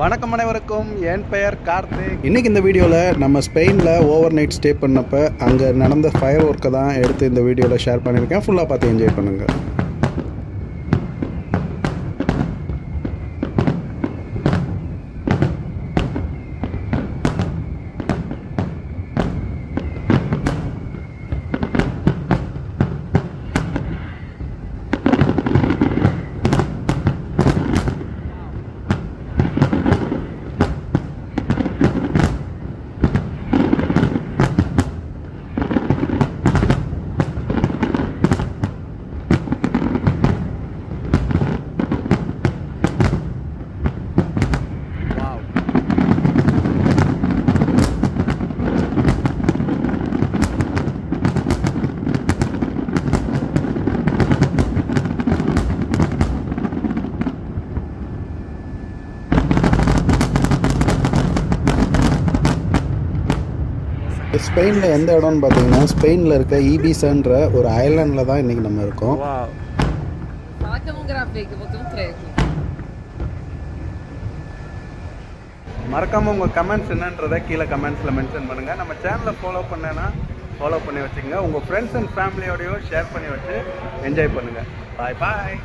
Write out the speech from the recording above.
வணக்கம் அனைவருக்கும். என் பெயர் கார்த்திக். இன்னைக்கு இந்த வீடியோவில் நம்ம ஸ்பெயினில் ஓவர் நைட் ஸ்டே பண்ணப்போ அங்கே நடந்த ஃபயர் ஒர்க்கை தான் எடுத்து இந்த வீடியோவில் ஷேர் பண்ணியிருக்கேன். ஃபுல்லாக பார்த்து என்ஜாய் பண்ணுங்கள் ஸ்பெயினில் எந்த இடம்னு பார்த்தீங்கன்னா ஸ்பெயினில் இருக்க ஈபிசான்ற ஒரு ஐலாண்டில் தான் இன்றைக்கி நம்ம இருக்கோம். மறக்காமல் உங்கள் கமெண்ட்ஸ் என்னன்றதை கீழே கமெண்ட்ஸில் மென்ஷன் பண்ணுங்கள் நம்ம சேனலை ஃபாலோ பண்ணேன்னா ஃபாலோ பண்ணி வச்சுக்கோங்க. உங்கள் ஃப்ரெண்ட்ஸ் அண்ட் ஃபேமிலியோடையும் ஷேர் பண்ணி வச்சு என்ஜாய் பண்ணுங்கள் பாய் பாய்